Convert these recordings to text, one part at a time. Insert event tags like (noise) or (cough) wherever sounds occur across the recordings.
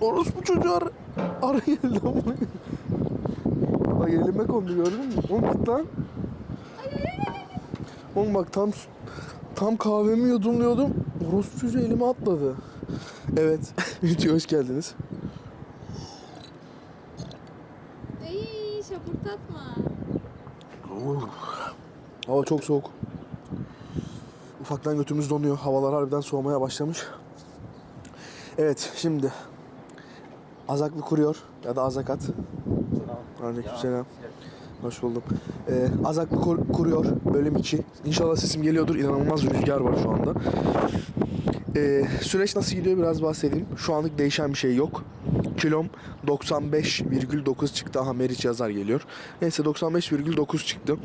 Orospu çocuğu ara, ara geldi ama. Bak elime kondu gördün mü? Oğlum git lan. Oğlum bak tam tam kahvemi yudumluyordum. Orospu çocuğu elime atladı. Evet. (laughs) Videoya hoş geldiniz. Ay şapırtatma. Hava çok soğuk. Ufaktan götümüz donuyor. Havalar harbiden soğumaya başlamış. Evet şimdi Azaklı kuruyor ya da Azakat. Aleykümselam. Hoş buldum. Ee, Azaklı kur- kuruyor bölüm 2. İnşallah sesim geliyordur. İnanılmaz rüzgar var şu anda. Ee, süreç nasıl gidiyor biraz bahsedeyim. Şu anlık değişen bir şey yok. Kilom 95,9 çıktı. Aha Meriç yazar geliyor. Neyse 95,9 çıktı.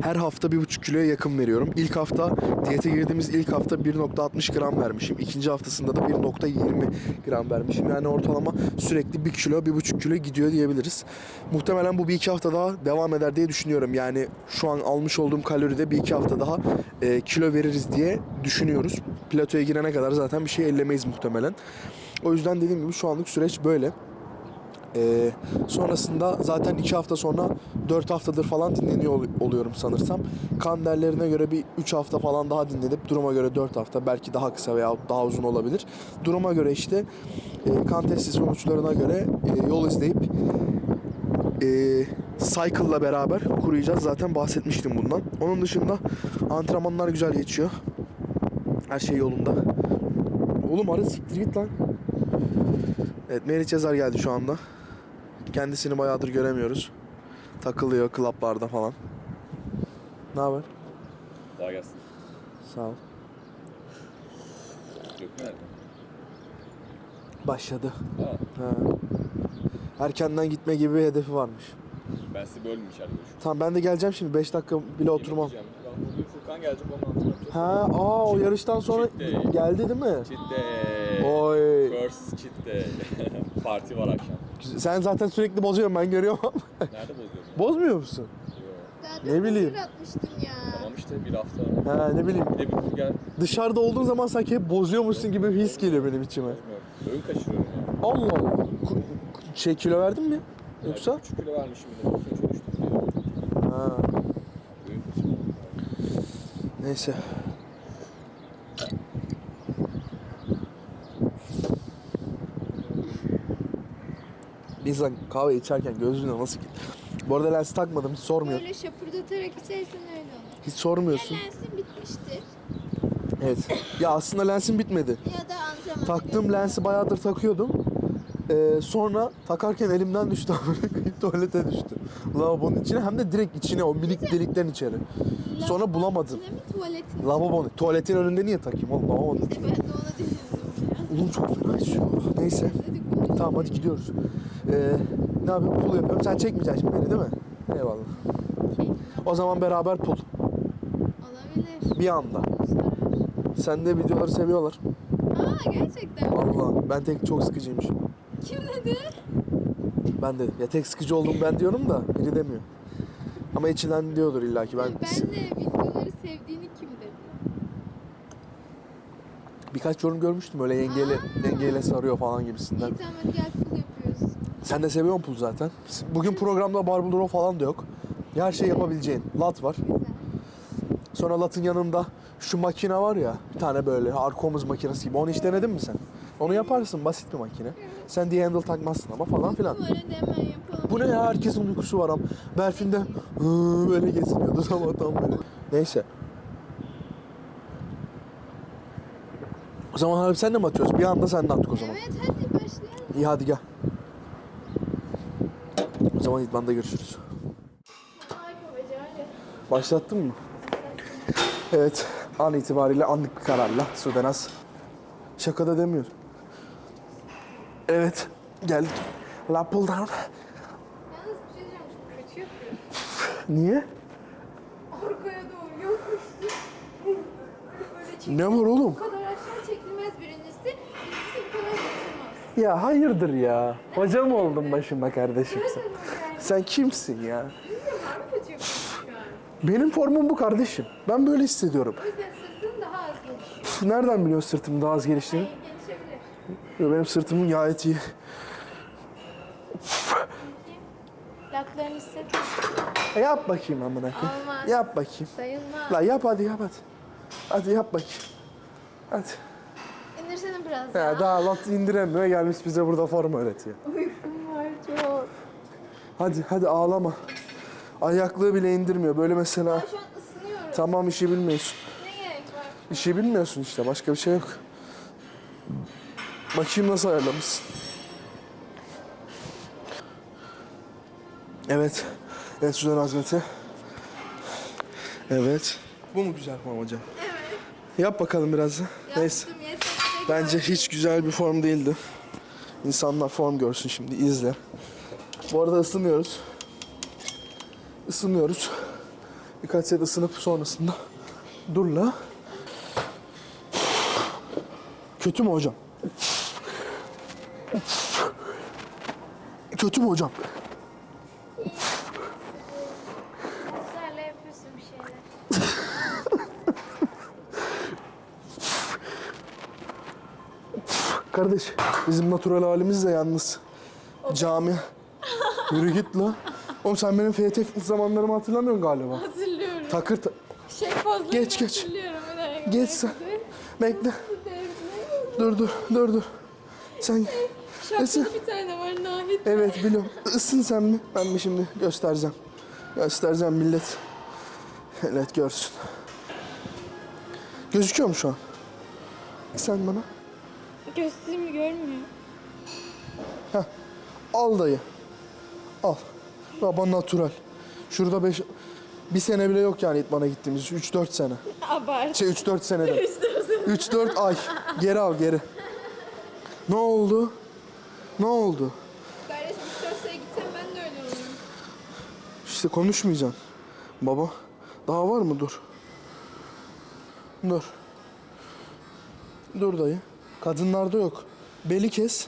Her hafta 1,5 kiloya yakın veriyorum. İlk hafta diyete girdiğimiz ilk hafta 1.60 gram vermişim. İkinci haftasında da 1.20 gram vermişim. Yani ortalama sürekli 1 kilo 1.5 kilo gidiyor diyebiliriz. Muhtemelen bu bir iki hafta daha devam eder diye düşünüyorum. Yani şu an almış olduğum kaloride bir iki hafta daha e, kilo veririz diye düşünüyoruz. Platoya girene kadar zaten bir şey ellemeyiz muhtemelen. O yüzden dediğim gibi şu anlık süreç böyle. Ee, sonrasında zaten iki hafta sonra 4 haftadır falan dinleniyor ol- oluyorum sanırsam. Kan değerlerine göre bir 3 hafta falan daha dinlenip duruma göre 4 hafta belki daha kısa veya daha uzun olabilir. Duruma göre işte e, kan testi sonuçlarına göre e, yol izleyip e, Cycle'la beraber kuruyacağız. Zaten bahsetmiştim bundan. Onun dışında antrenmanlar güzel geçiyor. Her şey yolunda. Oğlum arı siktir git lan. Evet Meriç Yazar geldi şu anda. Kendisini bayağıdır göremiyoruz. Takılıyor klaplarda falan. Ne haber? Daha gelsin. Sağ ol. Yok nerede? Başladı. Aa, Ha. Erkenden gitme gibi bir hedefi varmış. ben sizi bölmeyeyim içeride görüşürüz. Tamam ben de geleceğim şimdi 5 dakika bile oturmam. Yemek yiyeceğim. Ben bugün Furkan gelecek antrenman yapacağız. Ha, aa o yarıştan sonra day. geldi değil mi? Cheat day. Oy. First cheat day. (laughs) Parti var akşam. Sen zaten sürekli bozuyorsun ben görüyorum ama. Nerede bozuyorum? Bozmuyor musun? Zaten Ne bileyim. hazır atmıştım ya. Tamam işte bir hafta. Ha ne bileyim. Bir de bir burger Dışarıda olduğun zaman sanki hep bozuyormuşsun gibi bir his geliyor benim içime. bozmuyorum. Öğün kaçırıyorum ya. Allah Allah. Ku- Şey kilo verdin mi? Yoksa? Yani 3 kilo vermişim bir de. Ha. Öğün kaçırıyorum. Neyse. Bir insan kahve içerken gözlüğüne nasıl ki? Bu arada lens takmadım hiç sormuyor. Böyle şapırdatarak içersen öyle olur. Hiç sormuyorsun. Ya lensin bitmiştir. Evet. Ya aslında lensim bitmedi. Ya da antrenmana Taktığım lensi bayağıdır takıyordum. Ee, sonra takarken elimden düştü (laughs) tuvalete düştü. Lavabonun içine hem de direkt içine o minik delikten içeri. Sonra bulamadım. içine mi tuvaletin? Lavabonun. Tuvaletin önünde niye takayım oğlum lavabonun İşte ben de ona düşündüm ya. Oğlum çok fena esiyor. Neyse. Hadi. Tamam hadi gidiyoruz. Ee, ne yapayım? Pul yapıyorum. Sen çekmeyeceksin şimdi beni değil mi? Eyvallah. O zaman beraber pul. Olabilir. Bir anda. Sen de videoları seviyorlar. Aa gerçekten. mi? Allah. Ben tek çok sıkıcıymışım. Kim dedi? Ben de. Ya tek sıkıcı oldum ben diyorum da biri demiyor. Ama içinden diyordur illaki. Ben, Ben de videoları sevdiğini kim dedi? birkaç yorum görmüştüm öyle yengeyle, yengeyle sarıyor falan gibisinden. İyi tamam hadi gel pul. Sen de seviyorsun pul zaten. Bugün programda barbell row falan da yok. Her şey yapabileceğin. Lat var. Sonra latın yanında şu makine var ya bir tane böyle arka omuz makinesi gibi onu hiç denedin mi sen? Onu yaparsın basit bir makine. Sen D-handle takmazsın ama falan filan. Bu yapalım. Ne ya herkesin uykusu var ama Berfin de "Hı" böyle geziniyordu (laughs) sabahtan beri. Neyse. O zaman abi sen de mi atıyoruz? Bir anda sen de attık o zaman. Evet hadi başlayalım. İyi hadi gel. Zaman idmanda görüşürüz. Başlattın mı? Evet. An itibariyle anlık bir kararla Sudenaz. Şakada demiyor. Evet. Geldik. La pull down. Yalnız bir şey diyeceğim çok kötü yapıyorsun. Niye? Arkaya doğru yokmuşsun. Böyle. Ne var oğlum? Bu kadar aşağı çekilmez birincisi. İkincisi bu kadar tutulmaz. Ya hayırdır ya. Hocam oldum başıma kardeşim sen. Sen kimsin ya? Benim formum bu kardeşim. Ben böyle hissediyorum. O yüzden sırtın daha az geniş. Üf, Nereden biliyorsun sırtım daha az geliştiğini? Yo, Benim sırtım gayet iyi. Laklarını hisset. E, Yap bakayım amına koyayım. Olmaz. Yap bakayım. Sayılmaz. La yap hadi yap hadi. Hadi yap bakayım. Hadi. İndirsene biraz Ya daha. daha lat indiremiyor gelmiş bize burada form öğretiyor. Hadi hadi ağlama. Ayaklığı bile indirmiyor. Böyle mesela Ben şu an ısınıyorum. tamam işi bilmiyorsun. Ne gerek var? İşi bilmiyorsun işte başka bir şey yok. Bakayım nasıl ayarlamışsın. Evet. Evet Sudan Azmet'i. Evet. Bu mu güzel form hocam? Evet. Yap bakalım biraz da. Neyse. Yaptım yeter. Bence hiç güzel bir form değildi. İnsanlar form görsün şimdi izle. Bu arada ısınıyoruz. Isınıyoruz. Birkaç set ısınıp sonrasında dur la. Kötü mü hocam? Kötü mü hocam? Kızlarla yapıyorsun bir şeyler. Kardeş bizim natural halimiz de yalnız. Cami. Yürü git la. Oğlum sen benim FT fitness zamanlarımı hatırlamıyorsun galiba. Hatırlıyorum. Takır ta- Şey fazla Geç, geç. hatırlıyorum. Dakika. Geç sen. Bekle. Dur dur dur dur. Sen Nasıl? Şapkalı bir tane var Nahit. evet biliyorum. Isın sen mi? Ben mi şimdi göstereceğim. Göstereceğim millet. Evet görsün. Gözüküyor mu şu an? Sen bana. Gösterimi görmüyor. Al dayı. Al. Baba natural. Şurada beş... Bir sene bile yok yani itmana gittiğimiz. 3-4 sene. Abart. Şey 3-4 senede. 3-4 ay. Geri al geri. Ne oldu? Ne oldu? Kardeşim 3 4 gitsem ben de öyle olurum. İşte konuşmayacaksın. Baba. Daha var mı? Dur. Dur. Dur dayı. Kadınlarda yok. Beli kes.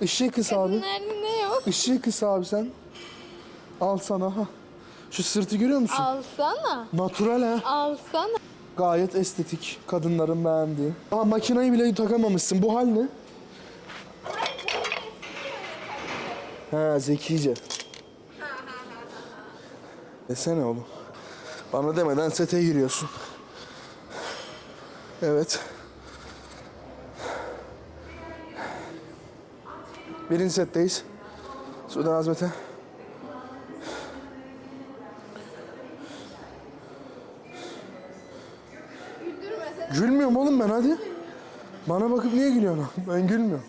Işığı kıs abi. Nerede ne yok? Işığı kıs abi sen. Al sana ha. Şu sırtı görüyor musun? Alsana. Natural ha. Alsana. Gayet estetik. Kadınların beğendiği. Aa makinayı bile takamamışsın. Bu hal ne? Ha zekice. Desene oğlum. Bana demeden sete giriyorsun. Evet. Birinci setteyiz. Sudan Azmet'e. Gülmüyorum oğlum ben hadi. Bana bakıp niye gülüyorsun? Ben gülmüyorum.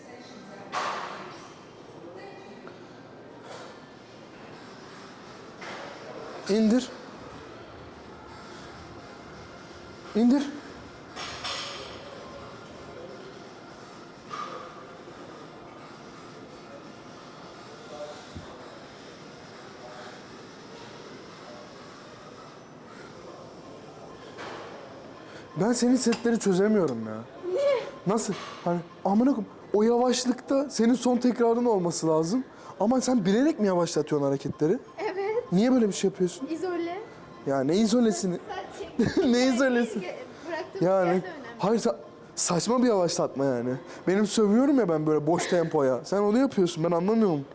İndir. İndir. Senin setleri çözemiyorum ya. Niye? Nasıl? Hani amına koyayım o yavaşlıkta senin son tekrarın olması lazım. Ama sen bilerek mi yavaşlatıyorsun hareketleri? Evet. Niye böyle bir şey yapıyorsun? İzole. Ya ne izolesini? Sen (laughs) ne izolesi? Bıraktığım Yani hayır sa- saçma bir yavaşlatma yani. Benim sövüyorum ya ben böyle boş tempoya. Sen onu yapıyorsun ben anlamıyorum.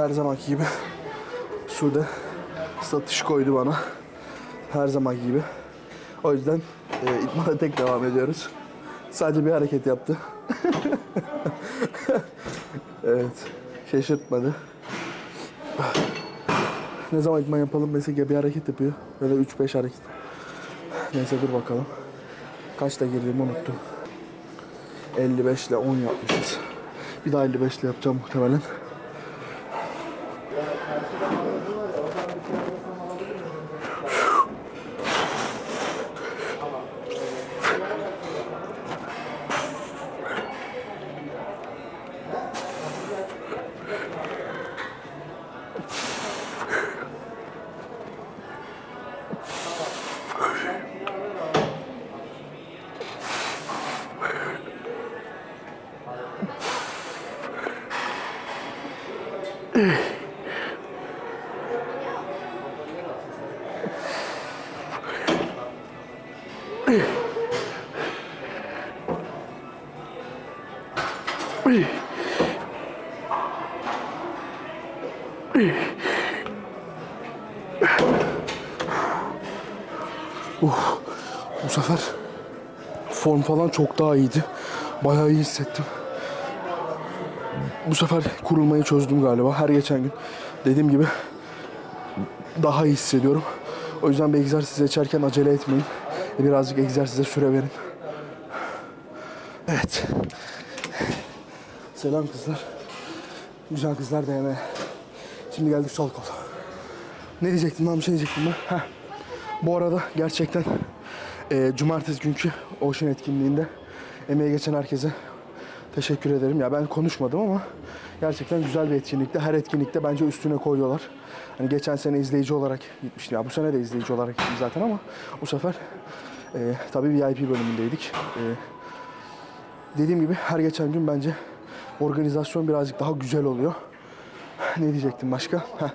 Her zamanki gibi. Sude satış koydu bana. Her zamanki gibi. O yüzden e, idmana tek devam ediyoruz. Sadece bir hareket yaptı. (laughs) evet. Şaşırtmadı. Ne zaman idman yapalım mesela bir hareket yapıyor. Böyle 3-5 hareket. Neyse dur bakalım. Kaçta girdiğimi unuttum. 55 ile 10 yapmışız. Bir daha 55 ile yapacağım muhtemelen. Bu sefer form falan çok daha iyiydi. Bayağı iyi hissettim. Bu sefer kurulmayı çözdüm galiba. Her geçen gün dediğim gibi daha iyi hissediyorum. O yüzden bir egzersiz seçerken acele etmeyin. Birazcık egzersize süre verin. Evet. Selam kızlar. Güzel kızlar yemeğe. Şimdi geldik sol kol. Ne diyecektim lan bir şey diyecektim ben. Heh. Bu arada gerçekten e, cumartesi günkü Ocean etkinliğinde emeği geçen herkese teşekkür ederim. Ya ben konuşmadım ama gerçekten güzel bir etkinlikti. Her etkinlikte bence üstüne koyuyorlar. Hani geçen sene izleyici olarak gitmiştim. Ya bu sene de izleyici olarak gittim zaten ama bu sefer e, tabii VIP bölümündeydik. E, dediğim gibi her geçen gün bence organizasyon birazcık daha güzel oluyor. Ne diyecektim başka? Heh,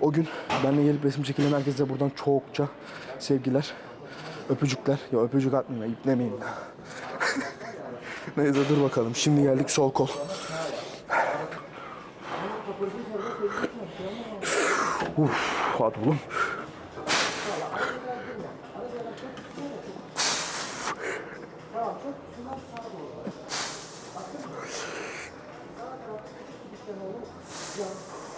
o gün benimle gelip resim çekilen herkese buradan çokça sevgiler, öpücükler. Ya öpücük atmayayım, iplemeyeyim. (laughs) Neyse dur bakalım. Şimdi geldik sol kol. Uf, hadi oğlum.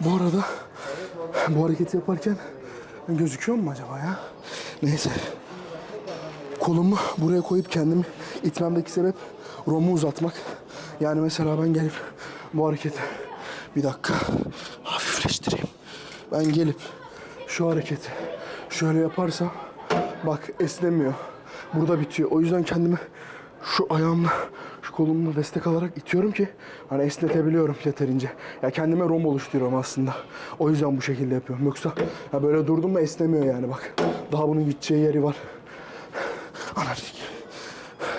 Bu arada bu hareketi yaparken gözüküyor mu acaba ya? Neyse. Kolumu buraya koyup kendimi itmemdeki sebep romu uzatmak. Yani mesela ben gelip bu hareketi bir dakika hafifleştireyim. Ben gelip şu hareketi şöyle yaparsam bak esnemiyor. Burada bitiyor. O yüzden kendimi şu ayağımla şu kolumla destek alarak itiyorum ki hani esnetebiliyorum yeterince. Ya kendime rom oluşturuyorum aslında. O yüzden bu şekilde yapıyorum. Yoksa ya böyle durdum mu esnemiyor yani bak. Daha bunun gideceği yeri var. Anarşik.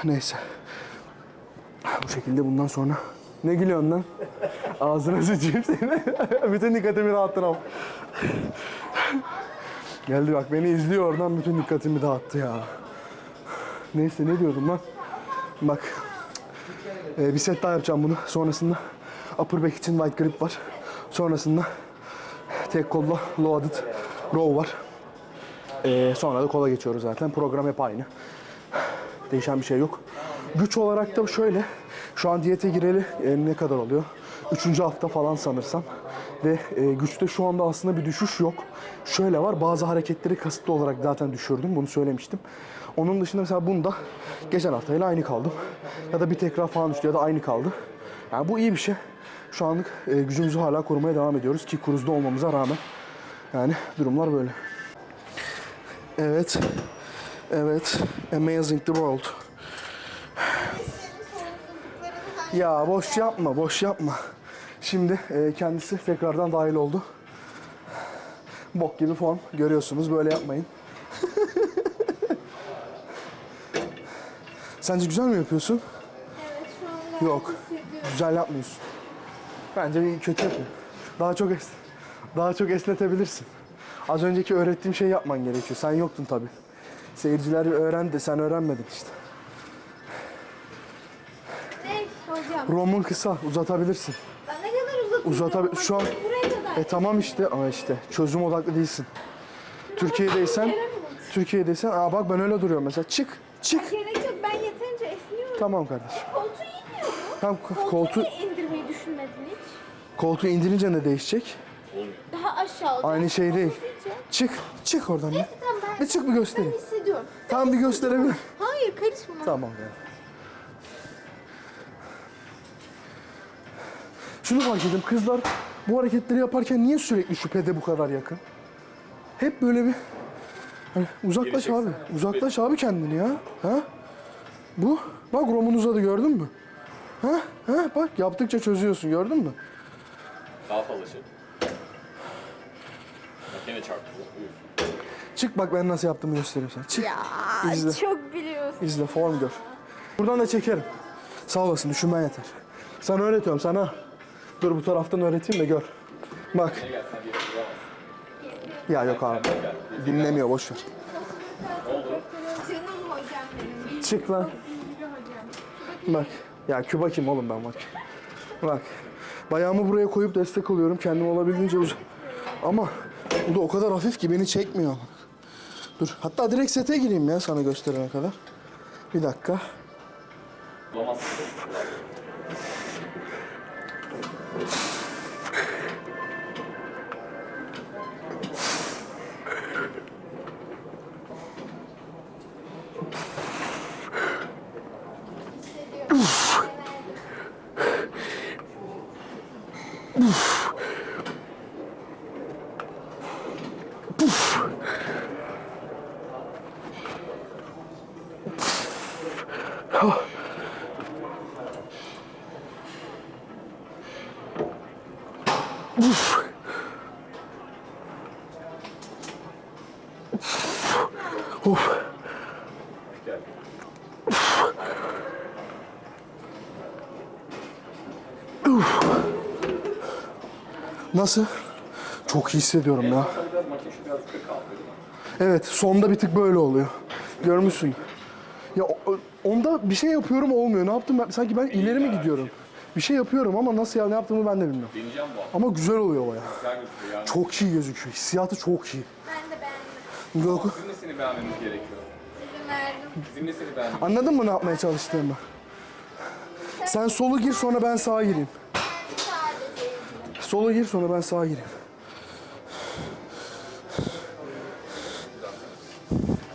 Neyse. Bu şekilde bundan sonra ne gülüyorsun lan? Ağzına sıçayım seni. (laughs) bütün dikkatimi dağıttın. Geldi bak beni izliyor oradan bütün dikkatimi dağıttı ya. Neyse ne diyordum lan? Bak. Ee, bir set daha yapacağım bunu. Sonrasında upper back için white grip var. Sonrasında tek kolla loaded row var. Ee, sonra da kola geçiyoruz zaten. Program hep aynı. Değişen bir şey yok. Güç olarak da şöyle. Şu an diyete gireli e, ne kadar oluyor? Üçüncü hafta falan sanırsam. Ve e, güçte şu anda aslında bir düşüş yok. Şöyle var. Bazı hareketleri kasıtlı olarak zaten düşürdüm. Bunu söylemiştim. Onun dışında mesela bunda geçen haftayla aynı kaldım. Ya da bir tekrar falan düştü ya da aynı kaldı. Yani bu iyi bir şey. Şu anlık e, gücümüzü hala korumaya devam ediyoruz ki kruzda olmamıza rağmen. Yani durumlar böyle. Evet. Evet. Amazing the world. Ya boş yapma, boş yapma. Şimdi e, kendisi tekrardan dahil oldu. Bok gibi form görüyorsunuz. Böyle yapmayın. (laughs) Sence güzel mi yapıyorsun? Evet şu an Yok. Güzel yapmıyorsun. Bence bir kötü yapıyor. Daha çok es daha çok esnetebilirsin. Az önceki öğrettiğim şeyi yapman gerekiyor. Sen yoktun tabii. Seyirciler öğrendi, sen öğrenmedin işte. Ne hocam? Romun kısa, uzatabilirsin. Bak, şu an- E tamam işte ama işte çözüm odaklı değilsin. Türkiye'deysen Türkiye'deysen aa bak ben öyle duruyorum mesela. Çık, çık. Gerek yok ben yeterince esniyorum. Tamam kardeşim. Koltuğu inmiyor mu? Tamam ko- Koltuğu koltuğu indirmeyi düşünmedin hiç? koltuğu indirince ne değişecek? Daha aşağı olacak. Aynı şey değil. Çık, çık oradan bir. Tamam ben, Bir çık bir göstereyim. ben hissediyorum. Tamam bir gösterebilir. Hayır karışma. Tamam ya. Şunu fark ettim. Kızlar bu hareketleri yaparken niye sürekli şüphede bu kadar yakın? Hep böyle bir hani uzaklaş abi. Uzaklaş abi kendini ya. Ha? Bu. Bak romun uzadı gördün mü? Ha? Ha? Bak yaptıkça çözüyorsun gördün mü? Daha fazla şey. Bak yine çarptı. Çık bak ben nasıl yaptığımı göstereyim sana. Çık. Ya İzle. çok biliyorsun. İzle form gör. Buradan da çekerim. Sağ olasın düşünmen yeter. Sana öğretiyorum sana. Dur bu taraftan öğreteyim de gör. Bak. Ya yok abi. Dinlemiyor boş ver. Çık lan. Bak. Ya küba kim oğlum ben bak. Bak. Bayağımı buraya koyup destek alıyorum. Kendim olabildiğince uz- Ama bu da o kadar hafif ki beni çekmiyor. Dur. Hatta direkt sete gireyim ya sana gösterene kadar. Bir dakika. you Nasıl? Çok iyi hissediyorum ya. Evet, sonda bir tık böyle oluyor. Görmüşsün. Ya onda bir şey yapıyorum olmuyor. Ne yaptım ben? Sanki ben ileri mi gidiyorum? Bir şey yapıyorum ama nasıl ya ne yaptığımı ben de bilmiyorum. Deneyeceğim bu. Ama güzel oluyor baya. Çok iyi gözüküyor. Hissiyatı çok iyi. Ben de beğendim. Goku. Bizim de seni beğenmemiz gerekiyor. İzin verdim. Bizim de seni beğenmemiz Anladın mı ne yapmaya çalıştığımı? Sen solu gir sonra ben sağa gireyim. Sola gir sonra ben sağa gireyim.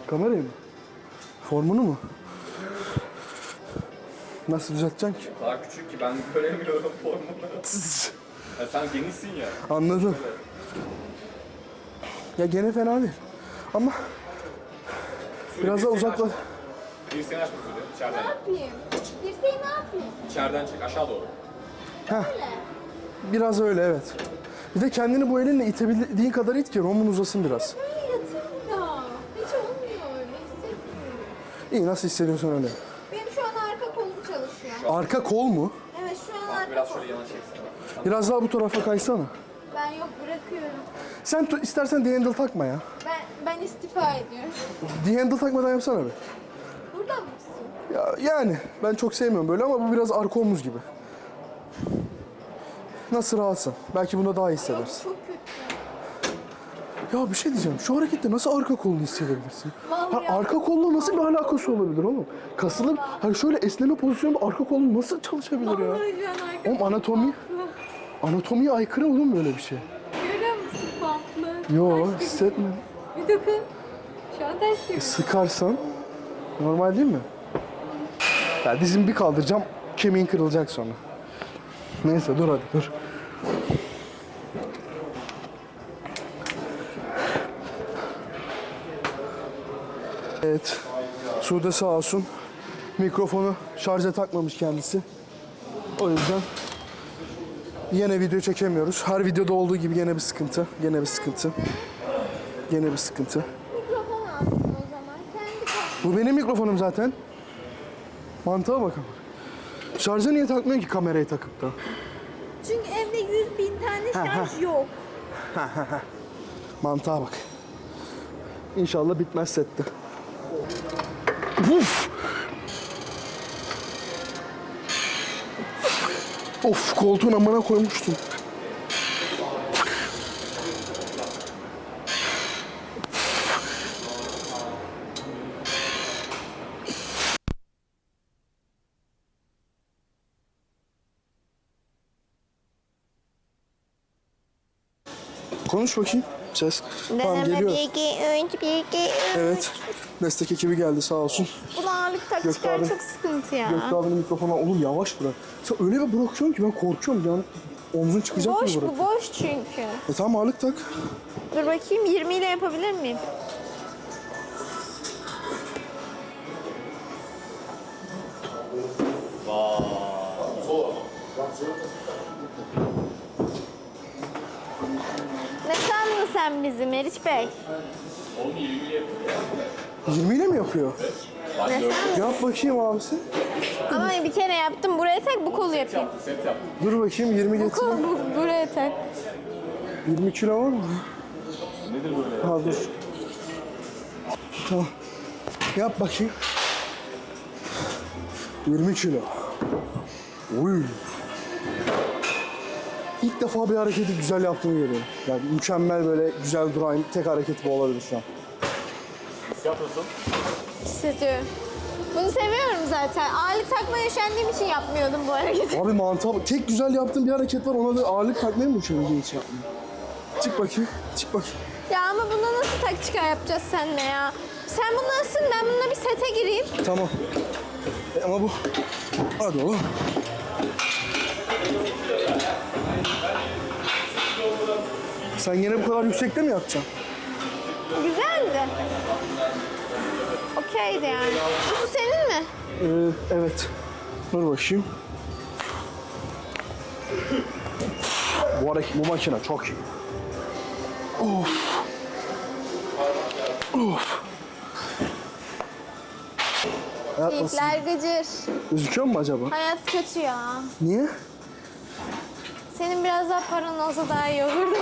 Kamerayı mı? Formunu mu? Nasıl düzelteceksin ki? Daha küçük ki ben (laughs) göremiyorum formunu. (laughs) Ya sen genişsin ya. Anladım. Ya gene fena değil. Ama biraz daha uzakla. Dirseğini açma Sude. Ne İçeriden. yapayım? Dirseği ne yapayım? İçeriden çek aşağı doğru. Biraz öyle evet. Bir de kendini bu elinle itebildiğin kadar it ki romun uzasın biraz. Böyle yatayım da. Hiç olmuyor öyle. Hissetmiyorum. İyi nasıl hissediyorsan öyle. Benim şu an arka kolum çalışıyor. Arka kol mu? Evet şu an arka biraz şöyle yana çeksene. Biraz daha bu tarafa kaysana. Ben yok bırakıyorum. Sen tu- istersen D-handle takma ya. Ben ben istifa ediyorum. D-handle takmadan yapsana bir. Buradan mısın? Ya, yani ben çok sevmiyorum böyle ama bu biraz arka omuz gibi. Nasıl rahatsın? Belki bunda daha iyi hissedersin. Çok kötü. Ya bir şey diyeceğim. Şu harekette nasıl arka kolunu hissedebilirsin? Ha, Vallahi arka kolla nasıl bir alakası olabilir oğlum? Kasılıp hani şöyle esneme pozisyonunda arka kolun nasıl çalışabilir ya? Vallahi şu an arka Oğlum anatomi anatomiye aykırı oğlum böyle bir şey. Görüyor musun bantlı? Yo hissetmedim. Bir dokun. Şu an ters gibi. Sıkarsan normal değil mi? Ya dizimi bir kaldıracağım kemiğin kırılacak sonra. Neyse dur hadi dur. Evet. Sude sağ olsun. Mikrofonu şarja takmamış kendisi. O yüzden yine video çekemiyoruz. Her videoda olduğu gibi yine bir sıkıntı. Yine bir sıkıntı. Yine bir sıkıntı. Mikrofon alsın o zaman. Kendi Bu benim mikrofonum zaten. Mantığa bakalım. Şarja niye takmıyorsun ki kamerayı takıp da? Çünkü evde 100 bin tane şarj yok. Mantığa bak. İnşallah bitmez sette. Uf! Of koltuğun amına koymuştum. Konuş bakayım. Ses. Tamam geliyor. 1, 2, 3, 1, 2, 3. Evet. Destek ekibi geldi sağ olsun. Bu ağırlık tak Gökte çıkar abi- çok sıkıntı ya. Gökte abinin mikrofonu oğlum yavaş bırak. Sen öyle bir bırakıyorsun ki ben korkuyorum yani omzun çıkacak Boş gibi bu bırak. boş çünkü. E tamam ağırlık tak. Dur bakayım 20 ile yapabilir miyim? Ne sandın sen bizi Meriç Bey? Oğlum 20 yapıyor. 20 ile mi yapıyor? Ne sandın? Yap bakayım abisi. Ama bir kere yaptım. Buraya tak bu kolu yapayım. Set yap. Dur bakayım 20 Bu getir. kolu bu, buraya tak. 20 kilo var mı? Nedir böyle? Ha dur. Tamam. Yap bakayım. 20 kilo. Uy. İlk defa bir hareketi güzel yaptığını görüyorum. Yani mükemmel böyle güzel duran tek hareket bu olabilir şu an. Hissiyat nasıl? Hissediyorum. Bunu seviyorum zaten. Ağırlık takmaya üşendiğim için yapmıyordum bu hareketi. Abi mantığa bak. Tek güzel yaptığım bir hareket var. Ona da ağırlık takmaya mı uçuyorum hiç yapmıyor. Çık bakayım. Çık bakayım. Ya ama buna nasıl tak çıkar yapacağız seninle ya? Sen bunu ısın ben bununla bir sete gireyim. Tamam. E ama bu... Hadi oğlum. Sen yine bu kadar yüksekte mi yapacaksın? Güzeldi. Okeydi yani. Bu senin mi? Ee, evet. Dur bakayım. Bu, hareket, bu makine çok iyi. Of. Of. Hayat nasıl? İpler gıcır. Gözüküyor mu acaba? Hayat kötü ya. Niye? Senin biraz daha paran olsa daha iyi olurdu.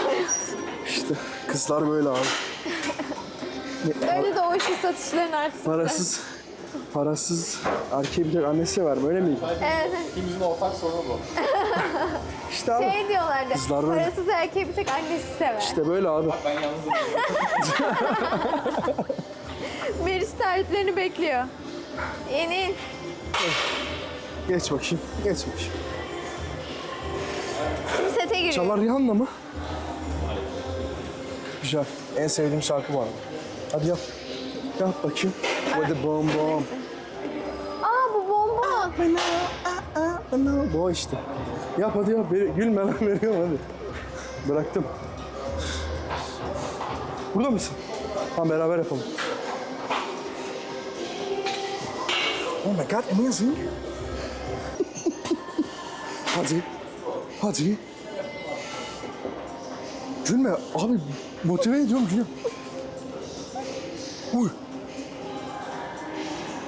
İşte kızlar böyle abi. Öyle de o işin satışların artsın. Parasız, parasız erkeği bir tek annesi var öyle miydi? Evet. İkimizin ortak sorunu bu. (laughs) İşte abi. Şey diyorlardı. Kızlar böyle. Parasız erkeği bir tek annesi sever. İşte böyle abi. Ben yalnızım. (laughs) Meriç tariflerini bekliyor. Yeni. Geç bakayım, geç bakayım. Şimdi sete giriyor. Çalar Rihanna mı? Güzel. En sevdiğim şarkı var. Hadi yap. Yap bakayım. Hadi bom bom. Aa bu bonbon. Bu işte. Yap hadi yap. Ver, gülme lan (laughs) veriyorum hadi. Bıraktım. Burada mısın? Tamam beraber yapalım. Oh my god amazing. (laughs) hadi. Hadi. Gülme abi motive ediyorum gülüyorum. Uy.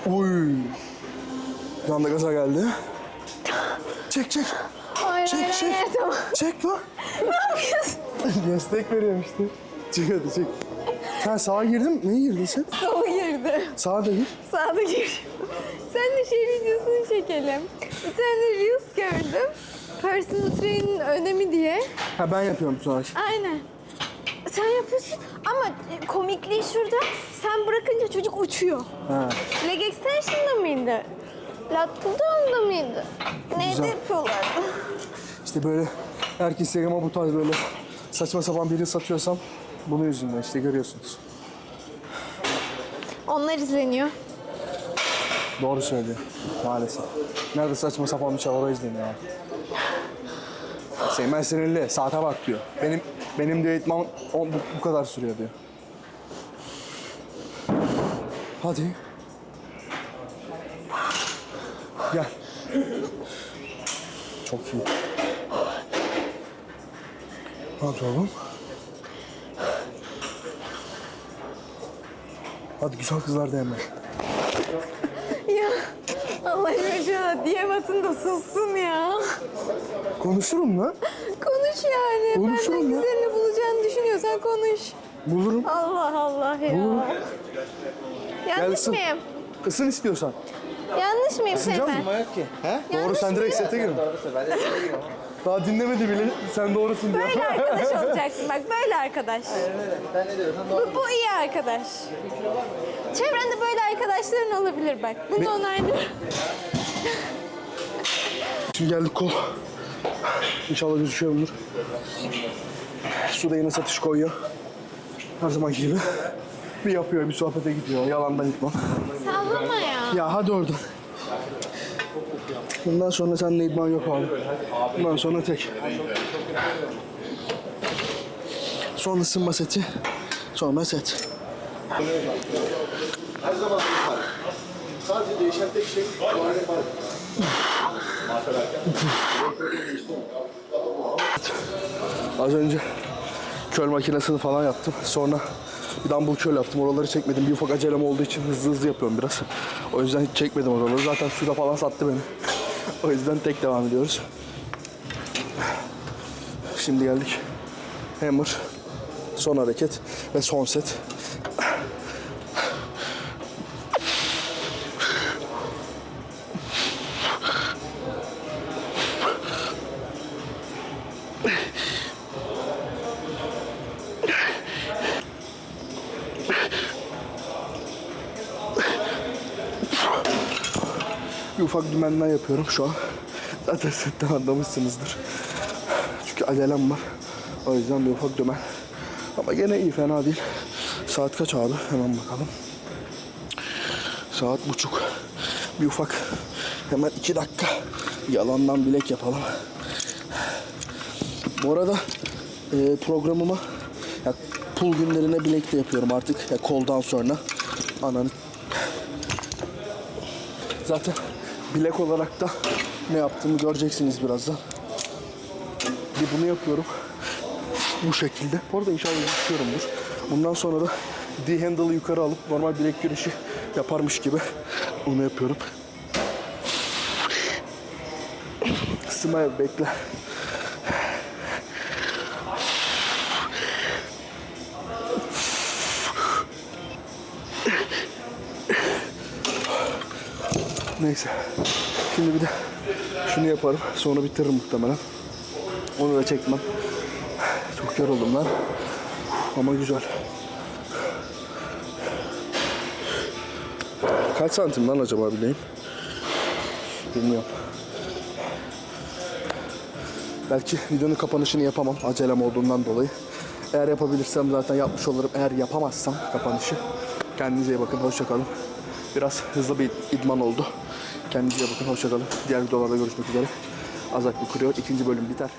Uy. Bir anda gaza geldi. Çek çek. Hayır Çek, hayır çek. hayır tamam. Çek lan. ne yapıyorsun? (laughs) Destek veriyorum işte. Çık hadi çık. Sen sağa girdin? Neye girdin sen? Sola girdi. Sağa da gir. Sağda gir. Sen de şey videosunu çekelim. Bir tane Reels gördüm. Personal training'in önemi diye. Ha ben yapıyorum sonra. Aynen. Sen yapıyorsun ama komikliği şurada. Sen bırakınca çocuk uçuyor. Ha. Leg extension'da mıydı? Lat pulldown'da mıydı? Neydi Güzel. yapıyorlardı? İşte böyle herkes Instagram'a bu tarz böyle saçma sapan biri satıyorsam bunun yüzünden işte görüyorsunuz. Onlar izleniyor. Doğru söylüyor maalesef. Nerede saçma sapan bir şey var o izleniyor yani. Seymen sinirli saate bak diyor. Benim benim diyor eğitmem bu, bu kadar sürüyor diyor. Hadi. Gel. Çok iyi. Hadi oğlum. Hadi güzel kızlar da hemen. Ya Allah aşkına diyem atın da sussun ya. Konuşurum lan. Konuş yani. Konuşurum Benden ya. güzelini bulacağını düşünüyorsan konuş. Bulurum. Allah Allah ya. Bulurum. Yanlış ısın. mıyım? Isın istiyorsan. Yanlış mıyım Isınacak Seymen? mısın? Yok ki. He? Doğru Yanlış sen direkt mıyım? sete girin. Daha dinlemedi bile. Sen doğrusun diyor. Böyle arkadaş (laughs) olacaksın bak böyle arkadaş. Sen ne diyorsun? Bu, bu iyi arkadaş. Çevrende böyle arkadaşların olabilir bak. Bunu onaylıyorum. Şimdi geldik kol. İnşallah gözüküyorumdur. Suda yine satış koyuyor. Her zaman gibi. Bir yapıyor, bir sohbete gidiyor. Yalandan gitmem. Sallama ya. Ya hadi oradan. Bundan sonra seninle idman yok abi. Bundan sonra tek. Son ısınma seti. Sonra set. Her zaman var. Sadece değişen tek şey var. Az önce köl makinesini falan yaptım. Sonra bir dumbbell köl yaptım. Oraları çekmedim. Bir ufak acelem olduğu için hızlı hızlı yapıyorum biraz. O yüzden hiç çekmedim oraları. Zaten suda falan sattı beni. (laughs) O yüzden tek devam ediyoruz. Şimdi geldik. Hammer. Son hareket ve son set. Ufak dümenden yapıyorum şu an. Zaten setten anlamışsınızdır. Çünkü acelem var. O yüzden bir ufak dümen. Ama gene iyi fena değil. Saat kaç abi? Hemen bakalım. Saat buçuk. Bir ufak hemen iki dakika yalandan bilek yapalım. Bu arada e, programıma ya, pul günlerine bilek de yapıyorum artık. Ya, koldan sonra. Ananı Zaten bilek olarak da ne yaptığımı göreceksiniz birazdan. Bir bunu yapıyorum. Bu şekilde. Bu arada inşallah gözüküyorumdur. Bundan sonra da D-handle'ı yukarı alıp normal bilek güreşi yaparmış gibi onu yapıyorum. Smile bekle. Neyse. Şimdi bir de şunu yaparım. Sonra bitiririm muhtemelen. Onu da çekmem. Çok yoruldum lan. Ama güzel. Kaç santim lan acaba bileyim? Bilmiyorum. Belki videonun kapanışını yapamam acelem olduğundan dolayı. Eğer yapabilirsem zaten yapmış olurum. Eğer yapamazsam kapanışı kendinize iyi bakın. Hoşçakalın. Biraz hızlı bir idman oldu. Kendinize bakın. Hoşçakalın. Diğer videolarda görüşmek üzere. Azak bir kuruyor. İkinci bölüm biter.